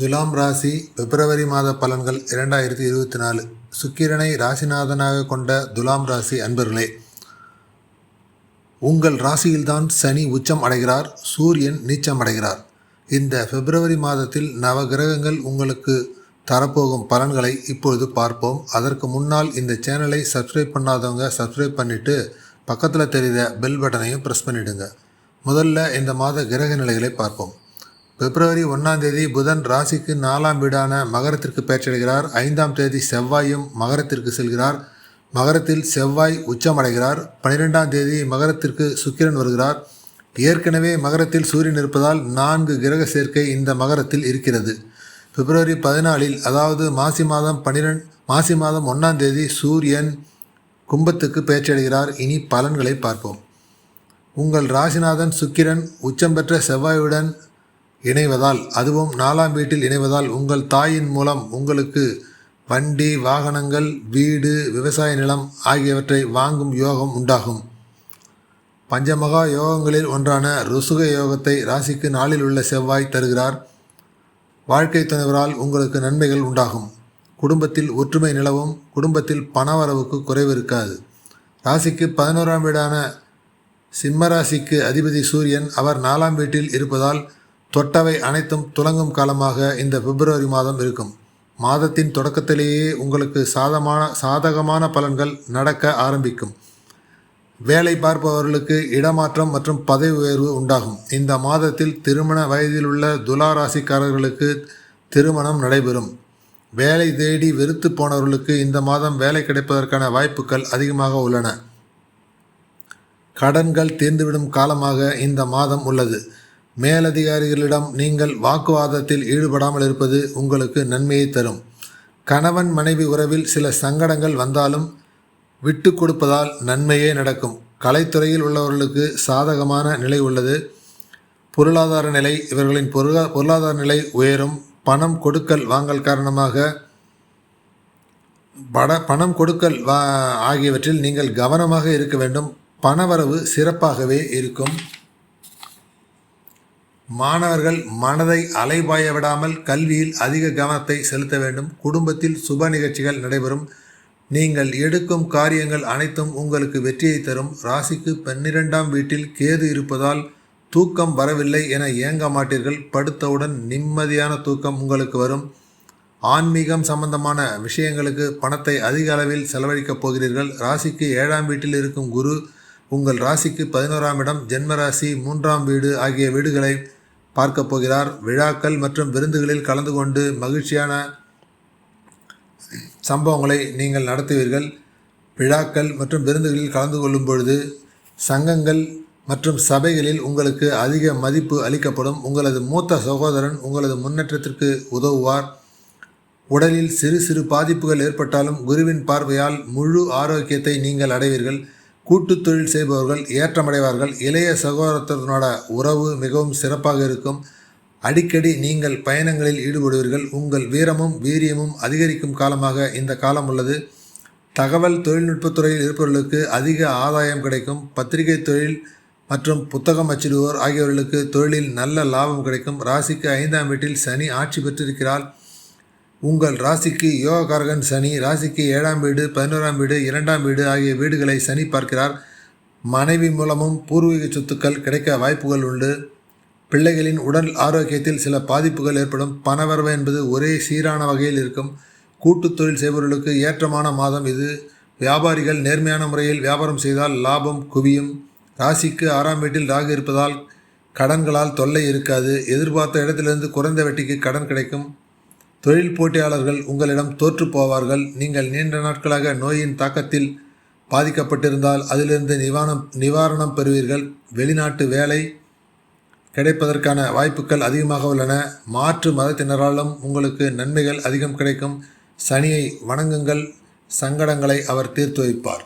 துலாம் ராசி பிப்ரவரி மாத பலன்கள் இரண்டாயிரத்தி இருபத்தி நாலு. சுக்கிரனை ராசிநாதனாக கொண்ட துலாம் ராசி அன்பர்களே உங்கள் ராசியில்தான் சனி உச்சம் அடைகிறார் சூரியன் நீச்சம் அடைகிறார். இந்த பிப்ரவரி மாதத்தில் நவ கிரகங்கள் உங்களுக்கு தரப்போகும் பலன்களை இப்பொழுது பார்ப்போம். அதற்கு முன்னால் இந்த சேனலை சப்ஸ்கிரைப் பண்ணாதவங்க சப்ஸ்கிரைப் பண்ணிவிட்டு பக்கத்தில் தெரிகிற பெல் பட்டனையும் ப்ரெஸ் பண்ணிவிடுங்க முதல்ல இந்த மாத கிரக நிலைகளை பார்ப்போம். பிப்ரவரி ஒன்றாம் தேதி புதன் ராசிக்கு நாலாம் வீடான மகரத்திற்கு பெயர்ச்சடைகிறார் ஐந்தாம் தேதி செவ்வாயும் மகரத்திற்கு செல்கிறார். மகரத்தில் செவ்வாய் உச்சமடைகிறார். பனிரெண்டாம் தேதி மகரத்திற்கு சுக்கிரன் வருகிறார். ஏற்கனவே மகரத்தில் சூரியன் இருப்பதால் நான்கு கிரக சேர்க்கை இந்த மகரத்தில் இருக்கிறது. பிப்ரவரி பதினாலில் அதாவது மாசி மாதம் பனிரெண்டு மாசி மாதம் ஒன்றாம் தேதி சூரியன் கும்பத்துக்கு பேச்சடைகிறார் இனி பலன்களை பார்ப்போம். உங்கள் ராசிநாதன் சுக்கிரன் உச்சம் பெற்ற செவ்வாயுடன் இணைவதால் அதுவும் நாலாம் வீட்டில் இணைவதால் உங்கள் தாயின் மூலம் உங்களுக்கு வண்டி வாகனங்கள் வீடு விவசாய நிலம் ஆகியவற்றை வாங்கும் யோகம் உண்டாகும். பஞ்சமகா யோகங்களில் ஒன்றான ருசுக யோகத்தை ராசிக்கு நாளில் உள்ள செவ்வாய் தருகிறார். வாழ்க்கை துணைவரால் உங்களுக்கு நன்மைகள் உண்டாகும். குடும்பத்தில் ஒற்றுமை நிலவும் குடும்பத்தில் பணவரவுக்கு குறைவு இருக்காது ராசிக்கு பதினோராம் வீடான சிம்மராசிக்கு அதிபதி சூரியன் அவர் நாலாம் வீட்டில் இருப்பதால் தொட்டவை அனைத்தும் துலங்கும் காலமாக இந்த பிப்ரவரி மாதம் இருக்கும். மாதத்தின் தொடக்கத்திலேயே உங்களுக்கு சாதமான சாதகமான பலன்கள் நடக்க ஆரம்பிக்கும். வேலை பார்ப்பவர்களுக்கு இடமாற்றம் மற்றும் பதவி உயர்வு உண்டாகும். இந்த மாதத்தில் திருமண வயதில் உள்ள துலா ராசிக்காரர்களுக்கு திருமணம் நடைபெறும். வேலை தேடி வெறுத்து போனவர்களுக்கு இந்த மாதம் வேலை கிடைப்பதற்கான வாய்ப்புகள் அதிகமாக உள்ளன. கடன்கள் தீர்ந்துவிடும் காலமாக இந்த மாதம் உள்ளது. மேலதிகாரிகளிடம் நீங்கள் வாக்குவாதத்தில் ஈடுபடாமல் இருப்பது உங்களுக்கு நன்மையை தரும். கணவன் மனைவி உறவில் சில சங்கடங்கள் வந்தாலும் விட்டு கொடுப்பதால் நன்மையே நடக்கும். கலைத்துறையில் உள்ளவர்களுக்கு சாதகமான நிலை உள்ளது. பொருளாதார நிலை இவர்களின் பொருளா பொருளாதார நிலை உயரும். பணம் கொடுக்கல் வாங்கல் காரணமாக பட பணம் கொடுக்கல் வா ஆகியவற்றில் நீங்கள் கவனமாக இருக்க வேண்டும். பணவரவு சிறப்பாகவே இருக்கும். மாணவர்கள் மனதை அலைபாய விடாமல் கல்வியில் அதிக கவனத்தை செலுத்த வேண்டும். குடும்பத்தில் சுப நிகழ்ச்சிகள் நடைபெறும். நீங்கள் எடுக்கும் காரியங்கள் அனைத்தும் உங்களுக்கு வெற்றியை தரும். ராசிக்கு பன்னிரெண்டாம் வீட்டில் கேது இருப்பதால் தூக்கம் வரவில்லை என ஏங்க மாட்டீர்கள். படுத்தவுடன் நிம்மதியான தூக்கம் உங்களுக்கு வரும். ஆன்மீகம் சம்பந்தமான விஷயங்களுக்கு பணத்தை அதிக அளவில் செலவழிக்கப் போகிறீர்கள். ராசிக்கு ஏழாம் வீட்டில் இருக்கும் குரு உங்கள் ராசிக்கு பதினோராம் இடம். ஜென்மராசி மூன்றாம் வீடு ஆகிய வீடுகளை பார்க்கப் போகிறார். விழாக்கள் மற்றும் விருந்துகளில் கலந்து கொண்டு மகிழ்ச்சியான சம்பவங்களை நீங்கள் நடத்துவீர்கள். விழாக்கள் மற்றும் விருந்துகளில் கலந்து கொள்ளும் பொழுது சங்கங்கள் மற்றும் சபைகளில் உங்களுக்கு அதிக மதிப்பு அளிக்கப்படும். உங்களது மூத்த சகோதரன் உங்களது முன்னேற்றத்திற்கு உதவுவார். உடலில் சிறு சிறு பாதிப்புகள் ஏற்பட்டாலும் குருவின் பார்வையால் முழு ஆரோக்கியத்தை நீங்கள் அடைவீர்கள். கூட்டு தொழில் செய்பவர்கள் ஏற்றமடைவார்கள் இளைய சகோதரத்தினோட உறவு மிகவும் சிறப்பாக இருக்கும். அடிக்கடி நீங்கள் பயணங்களில் ஈடுபடுவீர்கள். உங்கள் வீரமும் வீரியமும் அதிகரிக்கும் காலமாக இந்த காலம் உள்ளது. தகவல் தொழில்நுட்பத்துறையில் இருப்பவர்களுக்கு அதிக ஆதாயம் கிடைக்கும். பத்திரிகை தொழில் மற்றும் புத்தகம் அச்சிடுவோர் ஆகியவர்களுக்கு தொழிலில் நல்ல லாபம் கிடைக்கும். ராசிக்கு ஐந்தாம் வீட்டில் சனி ஆட்சி பெற்றிருக்கிறார். உங்கள் ராசிக்கு யோகக்காரகன் சனி ராசிக்கு ஏழாம் வீடு பதினோராம் வீடு இரண்டாம் வீடு ஆகிய வீடுகளை சனி பார்க்கிறார். மனைவி மூலமும் பூர்வீக சொத்துக்கள் கிடைக்க வாய்ப்புகள் உண்டு. பிள்ளைகளின் உடல் ஆரோக்கியத்தில் சில பாதிப்புகள் ஏற்படும். பணவரவு என்பது ஒரே சீரான வகையில் இருக்கும். கூட்டுத் தொழில் செய்பவர்களுக்கு ஏற்றமான மாதம் இது. வியாபாரிகள் நேர்மையான முறையில் வியாபாரம் செய்தால் லாபம் குவியும். ராசிக்கு ஆறாம் வீட்டில் ராகு இருப்பதால் கடன்களால் தொல்லை இருக்காது. எதிர்பார்த்த இடத்திலிருந்து குறைந்த வெட்டிக்கு கடன் கிடைக்கும். தொழில் போட்டியாளர்கள் உங்களிடம் தோற்று போவார்கள். நீங்கள் நீண்ட நாட்களாக நோயின் தாக்கத்தில் பாதிக்கப்பட்டிருந்தால் அதிலிருந்து நிவாரணம் நிவாரணம் பெறுவீர்கள். வெளிநாட்டு வேலை கிடைப்பதற்கான வாய்ப்புகள் அதிகமாக உள்ளன. மாற்று மதத்தினராலும் உங்களுக்கு நன்மைகள் அதிகம் கிடைக்கும். சனியை வணங்குங்கள். சங்கடங்களை அவர் தீர்த்து வைப்பார்.